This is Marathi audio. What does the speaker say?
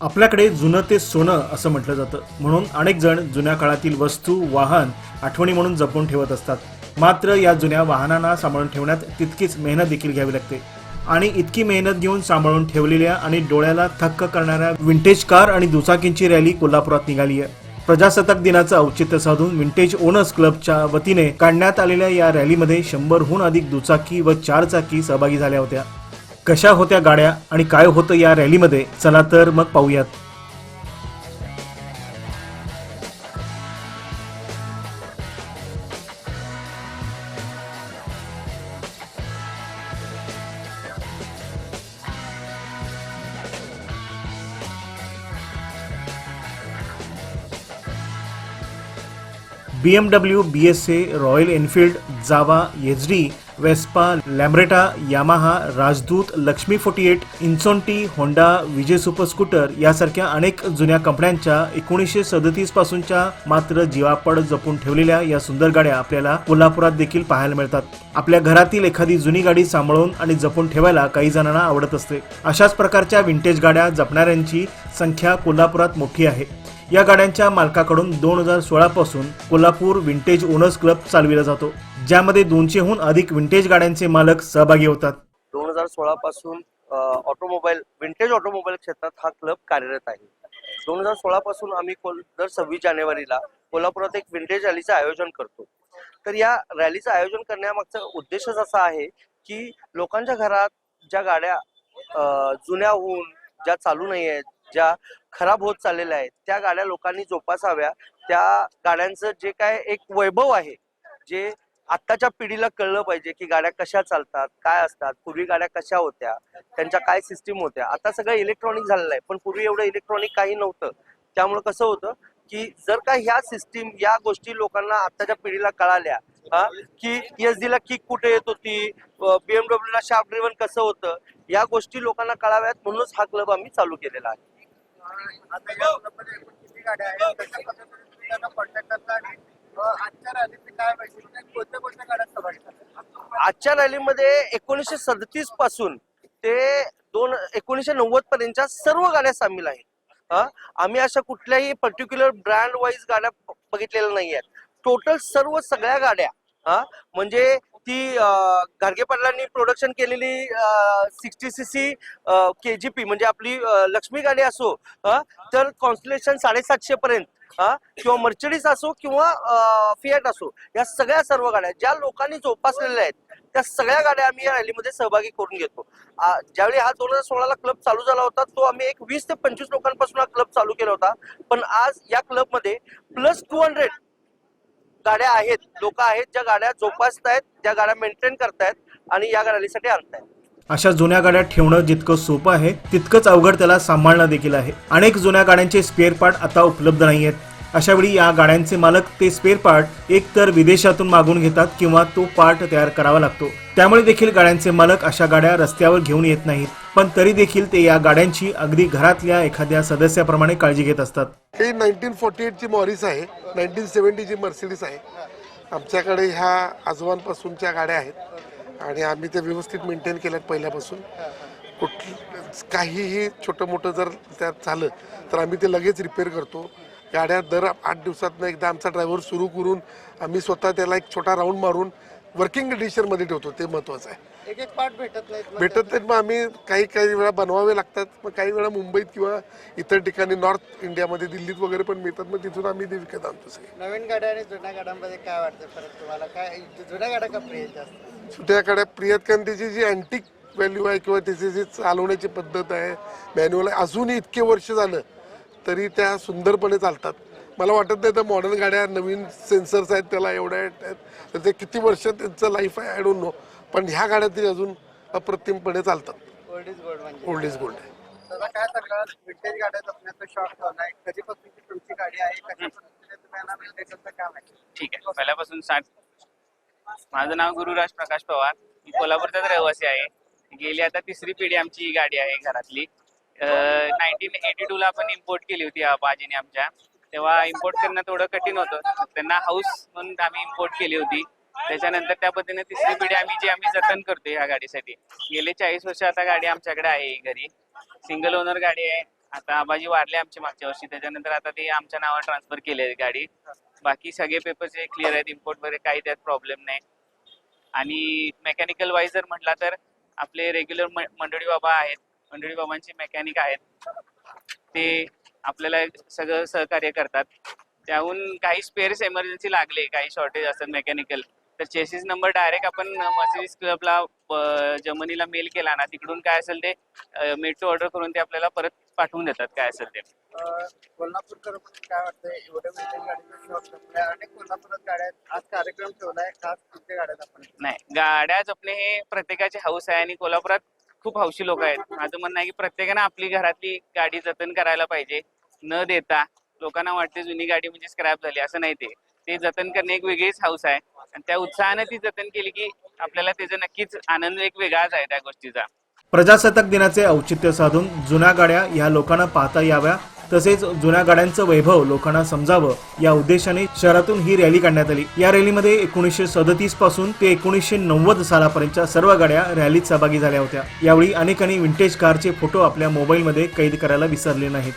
आपल्याकडे जुनं ते सोनं असं म्हटलं जातं. म्हणून अनेक जण जुन्या काळातील वस्तू वाहन आठवणी म्हणून जपून ठेवत असतात. मात्र या जुन्या वाहनांना सांभाळून ठेवण्यात तितकीच मेहनत देखील घ्यावी लागते. आणि इतकी मेहनत घेऊन सांभाळून ठेवलेल्या आणि डोळ्याला थक्क करणाऱ्या विंटेज कार आणि दुचाकींची रॅली कोल्हापुरात निघाली आहे प्रजासत्ताक दिनाचं औचित्य साधून विंटेज ओनर्स क्लबच्या वतीने काढण्यात आलेल्या या रॅलीमध्ये शंभरहून अधिक दुचाकी व चारचाकी सहभागी झाल्या होत्या. कशा होत्या गाड्या आणि काय होतं या रॅलीमध्ये? चला तर मग पाहूयात. B M W B S A Royal Enfield Jawa H D Vespa Lambretta Yamaha Rajdoot Lakshmi forty eight इन्सोंटी Honda Vijay super scooter यासारख्या अनेक जुन्या कंपन्यांच्या एकोणीसशे सदतीस पासूनच्या मात्र जीवापड जपून ठेवलेल्या या सुंदर गाड्या आपल्याला कोल्हापुरात देखील पाहायला मिळतात. आपल्या घरातील एखादी जुनी गाडी सांभाळून आणि जपून ठेवायला काही जणांना आवडत असते. अशाच प्रकारच्या विंटेज गाड्या जपणाऱ्यांची संख्या कोल्हापुरात मोठी आहे. या गाड्यांच्या मालकाकडून दोन हजार सोळा पासून कोल्हापूर विंटेज ओनर्स क्लब चालविला जातो ज्यामध्ये दोनशेहून अधिक विंटेज गाड्यांचे मालक सहभागी होतात. दोन हजार सोळा पासून ऑटोमोबाईल विंटेज ऑटोमोबाईल क्षेत्रात हा क्लब कार्यरत आहे. दोन हजार सोळा पासून आम्ही कोल दर सव्वीस जानेवारीला कोल्हापुरात एक विंटेज रॅलीचं आयोजन करतो. तर या रॅलीचं आयोजन करण्यामागचा उद्देशच असा आहे की लोकांच्या घरात ज्या गाड्या जुन्या होऊन ज्या चालू नाही आहेत ज्या खराब होत चाललेल्या आहेत त्या गाड्या लोकांनी जोपासाव्या. त्या गाड्यांचं जे काय एक वैभव आहे जे आत्ताच्या पिढीला कळलं पाहिजे की गाड्या कशा चालतात काय असतात पूर्वी गाड्या कशा होत्या त्यांच्या काय सिस्टीम होत्या. आता सगळं इलेक्ट्रॉनिक झालेलं आहे पण पूर्वी एवढं इलेक्ट्रॉनिक काही नव्हतं. त्यामुळे कसं होतं की जर का ह्या सिस्टीम या गोष्टी लोकांना आत्ताच्या पिढीला कळाल्या हा, की एस ला किक कुठे येत होती बीएमडब्ल्यू ला शार्प ड्रिव्हन कसं होतं या गोष्टी लोकांना कळाव्यात म्हणूनच हा क्लब आम्ही चालू केलेला आहे. आता या एकूण किती गाड्या आहेत पद्धतीने तुम्ही त्यांना कॉन्टॅक्ट करता आणि आजच्या रॅलीचे काय वैशिष्ट्य म्हणजे कोणत्या कोणत्या गाड्या आजच्या रॅलीमध्ये एकोणीसशे सदतीसपासून ते दोन एकोणीसशे नव्वद पर्यंतच्या सर्व गाड्या सामील आहेत. हा? आम्ही अशा कुठल्याही पर्टिक्युलर ब्रँड वाईज गाड्या ब- बघितलेल्या नाही आहेत टोटल सर्व सगळ्या गाड्या हा म्हणजे ती अं, पाटलांनी प्रोडक्शन केलेली sixty C C K G P म्हणजे आपली लक्ष्मी गाडी असो तर कॉन्स्टलेशन साडेसातशे पर्यंत किंवा मर्चडीज असो किंवा फिएट असो या सगळ्या सर्व गाड्या ज्या लोकांनी जोपासलेल्या आहेत त्या सगळ्या गाड्या आम्ही या रॅलीमध्ये सहभागी करून घेतो. ज्यावेळी हा दोन हजार सोळाला क्लब चालू झाला होता तो आम्ही एक वीस ते पंचवीस लोकांपासून हा क्लब चालू केला होता पण आज या क्लबमध्ये प्लस टू हंड्रेड गाड्या आहेत लोक आहेत ज्या गाड्या जोपासतायत ज्या गाड्या मेंटेन करतायत आणि या रॅलीसाठी आणतायत. अशा जुन्या गाड्या ठेवणं जितकं सोपं आहे तितकंच अवघड त्याला सांभाळणं देखील आहे. अनेक जुन्या गाड्यांचे स्पेअर पार्ट आता उपलब्ध नाही आहेत अशावेळी या गाड्यांचे मालक ते स्पेअर पार्ट एक तर विदेशातून मागून घेतात किंवा तो पार्ट तयार करावा लागतो. त्यामुळे देखील गाड्यांचे मालक अशा गाड्या रस्त्यावर घेऊन येत नाहीत. पण तरी देखील ते या गाड्यांची अगदी घरातल्या एखाद्या सदस्याप्रमाणे काळजी घेत असतात. हे नाईन्टीन फोर्टी एटची मॉरिस आहे. नाईन्टीन सेवन्टीची मर्सिडीज आहे. आमच्याकडे ह्या आजोबांपासूनच्या गाड्या आहेत. आणि आम्ही ते व्यवस्थित मेंटेन केल्यात पहिल्यापासून. कुठ काहीही छोटं मोठं जर त्यात झालं तर आम्ही ते लगेच रिपेअर करतो. गाड्या दर आठ दिवसातनं एकदा आमचा ड्रायव्हर सुरू करून आम्ही स्वतः त्याला एक छोटा राऊंड मारून वर्किंग कंडिशनमध्ये ठेवतो ते महत्त्वाचं आहे. एक एक पार्ट भेटत मग भेटत नाहीत मग आम्ही काही काही वेळा बनवावे लागतात मग काही वेळा मुंबईत किंवा इतर ठिकाणी नॉर्थ इंडियामध्ये दिल्लीत वगैरे पण मिळतात मग तिथून आम्ही ते विकत आणतो सगळे. नवीन गाड्या आणि जुन्या गाड्यांमध्ये काय वाटतं फरक तुम्हाला? काय जुन्या गाड्या का प्रिय जास्त? सुट्याकडे प्रियत कारण त्याची जी अँटिक व्हॅल्यू आहे किंवा त्याची जी चालवण्याची पद्धत आहे मॅन्युअल आहे अजूनही इतके वर्ष झालं तरी त्या सुंदरपणे चालतात. मला वाटत नाही तर मॉडर्न गाड्या नवीन सेन्सर्स आहेत त्याला एवढ्या आहेत तर ते किती वर्ष त्यांचं लाईफ आहे आय डोंट नो पण ह्या गाड्या तरी अजून अप्रतिमपणे चालतात. ओल्ड इज गोल्ड म्हणजे. ओल्ड इज गोल्ड आहे. दादा काय विंटेज गाड्या जपण्याचा तुमची गाडी आहे? तुम्ही यांना ठीक आहे. पहिल्यापासून साठ माझं नाव गुरुराज प्रकाश पवार. मी कोल्हापूरचाच रहिवासी आहे. गेली आता तिसरी पिढी आमची ही गाडी आहे घरातली. नाईन्टीन एटी टू ला आपण इम्पोर्ट केली होती या बाजीने आमच्या. तेव्हा इम्पोर्ट करणं थोडं कठीण होतं. त्यांना हाऊस म्हणून आम्ही इम्पोर्ट केली होती. त्याच्यानंतर त्या पद्धतीने तिसरी पिढी आम्ही जी आम्ही जतन करतो ह्या गाडीसाठी. गेले चाळीस वर्ष आता गाडी आमच्याकडे आहे घरी. सिंगल ओनर गाडी आहे. आता आबाजी वाढले आमच्या मागच्या वर्षी. त्याच्यानंतर आता ते आमच्या नावावर ट्रान्सफर केले गाडी. बाकी सगळे पेपर्स क्लिअर आहेत. इम्पोर्ट वगैरे काही त्यात प्रॉब्लेम नाही. आणि मेकॅनिकल वाईज जर म्हटला तर आपले रेग्युलर मंडळी बाबा आहेत. मंडळी बाबांचे मेकॅनिक आहेत. ते आपल्याला सगळं सहकार्य करतात. त्याहून काही स्पेअर्स इमर्जन्सी लागले काही शॉर्टेज असतात मेकॅनिकल तर चेसिस नंबर डायरेक्ट आपण मर्सिडीज क्लबला जर्मनीला मेल केला ना तिकडून काय असेल ते टू ऑर्डर करून ते आपल्याला परत पाठवून देतात काय असेल ते. कोल्हापूरकर काय एवढ्या अनेक कोल्हापुरात गाड्या आज कार्यक्रम ठेवलाय खास तुमच्या गाड्यात आपण नाही गाड्या जपणे हे प्रत्येकाचे हाऊस आहे आणि कोल्हापुरात खूप हौशी लोक आहेत. माझं म्हणणं आहे की प्रत्येकानं आपली घरातली गाडी जतन करायला पाहिजे. न देता लोकांना वाटते जुनी गाडी म्हणजे स्क्रॅप झाली असं नाही ते. ते जतन करणे एक वेगळीच हाऊस आहे. आणि त्या उत्साहाने ती जतन केली की आपल्याला त्याचा नक्कीच आनंद एक वेगळाच आहे त्या गोष्टीचा. प्रजासत्ताक दिनाचे औचित्य साधून जुन्या गाड्या या लोकांना पाहता याव्या. तसेच जुन्या गाड्यांचं वैभव लोकांना समजावं या उद्देशाने शहरातून ही रॅली काढण्यात आली. या रॅलीमध्ये एकोणीसशे सदतीसपासून ते एकोणीसशे नव्वद सालापर्यंतच्या सर्व गाड्या रॅलीत सहभागी झाल्या होत्या. यावेळी अनेकांनी विंटेज कारचे फोटो आपल्या मोबाईलमध्ये कैद करायला विसरले नाहीत.